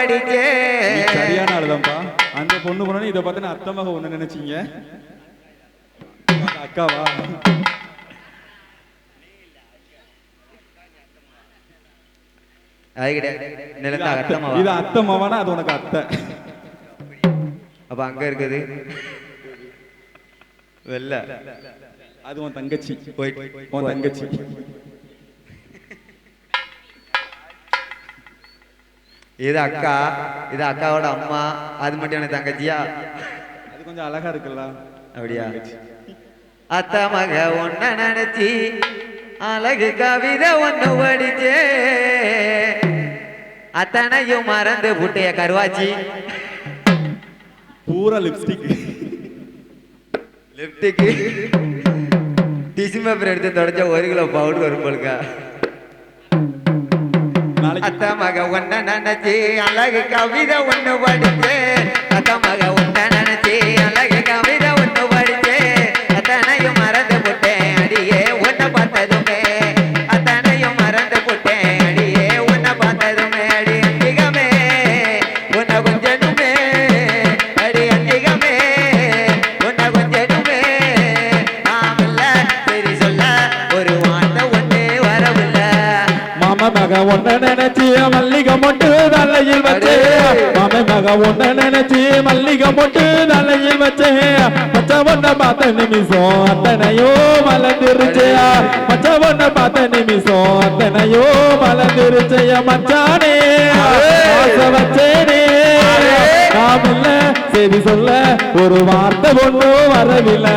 நீ சரியான ஆளுதான்ப்பா. அந்த பொண்ணு பொண்ணு இதை பார்த்து அத்தை மக ஒண்ணு நினைச்சீங்க. அக்காவா? அது கிடையாது இது அது உனக்கு அத்தை. அப்ப அங்க இருக்குது. வெள்ள. அது உன் தங்கச்சி. உன் தங்கச்சி. இது அக்கா இது அக்காவோட அம்மா அது மட்டும் எனக்கு தங்கச்சியா? அது கொஞ்சம் அழகா இருக்குல்ல அப்படியா? அத்த மக ஒன்ன நினைச்சி அழகு கவிதை ஒண்ணு படிச்சே அத்தனையும் மறந்து புட்டைய கருவாச்சி. பூரா லிப்ஸ்டிக் லெப்டுக்கு டிஷ்யூ பேப்பர் எடுத்து தொடச்சா ஒரு கிலோ பவுடர் வரும் போலுக்கா? அத்த மக ஒன்ன நினைச்சு அழகு கவிதை ஒண்ணு படிச்சு அத்த மக மக ஒன்ன நினைச்சி மல்லிகை மொட்டு தலையில் வச்சே. மாம மக ஒன்ன நினைச்சி மல்லிகை மொட்டு தலையில் வச்சே. மச்ச ஒன்ன பார்த்த நிமிஷம் அத்தனையோ மலர்ந்துருச்சே. மச்ச ஒன்ன பார்த்த நிமிஷம் அத்தனையோ மலர்ந்துருச்சே. மச்சானே வச்சேனே. நாம் செய்தி சரி சொல்ல ஒரு வார்த்தை ஒன்றும் வரவில்லை.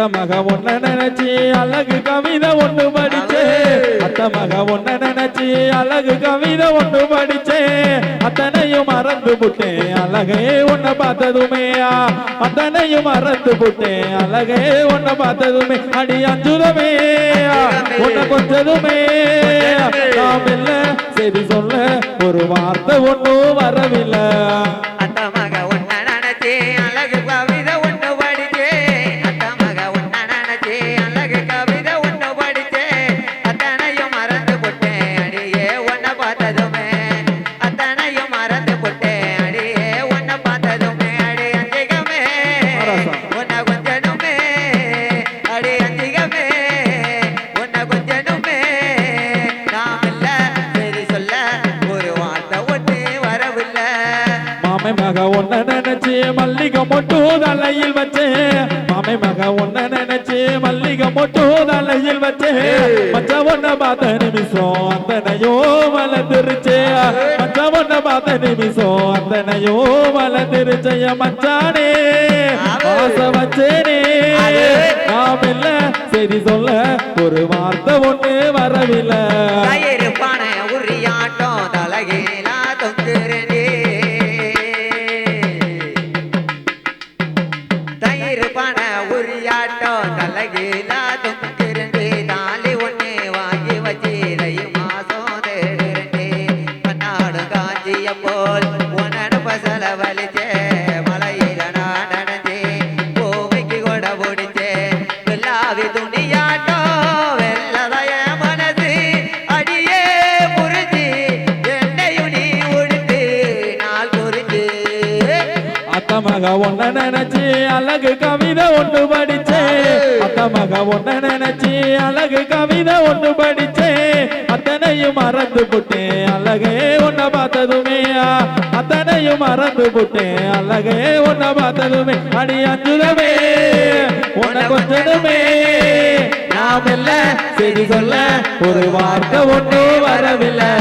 அத்த மக ஒன்ன நினைச்சு அழகு கவிதை ஒண்ணு படிச்சே. அத்த மக ஒன்ன நினைச்சு அழகு கவிதை ஒண்ணு படிச்சே. அத்தனையும் மறந்து புட்டேன் அழகே உன்னை பார்த்ததுமே. அத்தனையும் மறந்து புட்டேன் அழகே உன்னை பார்த்ததுமே. அடி அஞ்சுதமே உன்னை கொஞ்சதுமே. நாம் இல்ல சரி சொல்ல ஒரு வார்த்தை ஒண்ணும் வரவில்லை. மாமை மக ஒன்ன நினைச்சு மல்லிகை மொட்டு தலையில் வச்சே. மாமை மக ஒன்ன நினைச்சு மல்லிகை மொட்டு தலையில் வச்சே மச்ச ஒன்ன பார்த்த நிமிஷம் அத்தனையோ மலர்ந்துருச்சே மச்ச ஒன்ன பார்த்த நிமிஷம் அத்தனையோ மலர்ந்துருச்சே மச்சானே ஆசை வச்சேனே. நாம் இல்ல சரி சொல்ல காஞ்சிய போல் உனடு பசல வலிச்சே மலையில நான் நனைஞ்சே கோவைக்கு கொட பிடிச்சே வெள்ளாவி துணியாட்டோ வெள்ளதய மனசு அடியே புரிஞ்சு என்னையும் நீ உடுத்து நாள் புரிஞ்சு அத்தமக ஒன்ன நினைச்சு அழகு கவிதை ஒன்று படிச்சே. அத்தமக ஒன்ன நினைச்சு அழகு கவிதை ஒன்று படிச்சே. அத்தனையும் மறந்து புட்டேன். அழகே உன்னை பார்த்ததுமே அழகையா அத்தனையும் மறந்து போட்டேன். அழகே உன்னை பார்த்ததுமே அடி அஞ்சுதமே உன்னை கொஞ்சதுமே நாம் இல்ல சரி சொல்ல ஒரு வார்த்தை ஒன்றும் வரவில்லை.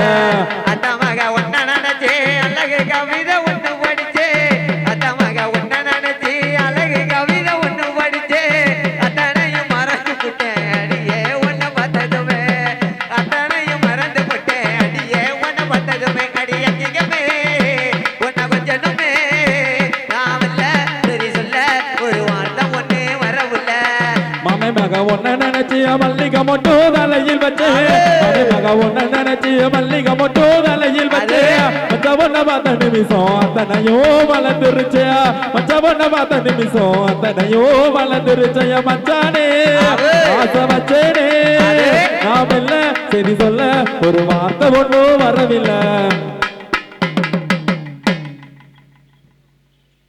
மல்லிகை மட்டும் தலையில் வச்சேன் அதே மக ஒன்ன நினைச்சு மல்லிகை மட்டும் தலையில் வச்சேன் மச்ச பொண்ண பார்த்த நிமிஷம் அத்தனையும் வளர்ந்துருச்சு. மச்ச பொண்ண பார்த்த நிமிஷம் அத்தனையும் வளர்ந்துருச்சு. மச்சானே ஆசை வச்சேனே. நாம் இல்ல சரி சொல்ல ஒரு வார்த்தை ஒண்ணு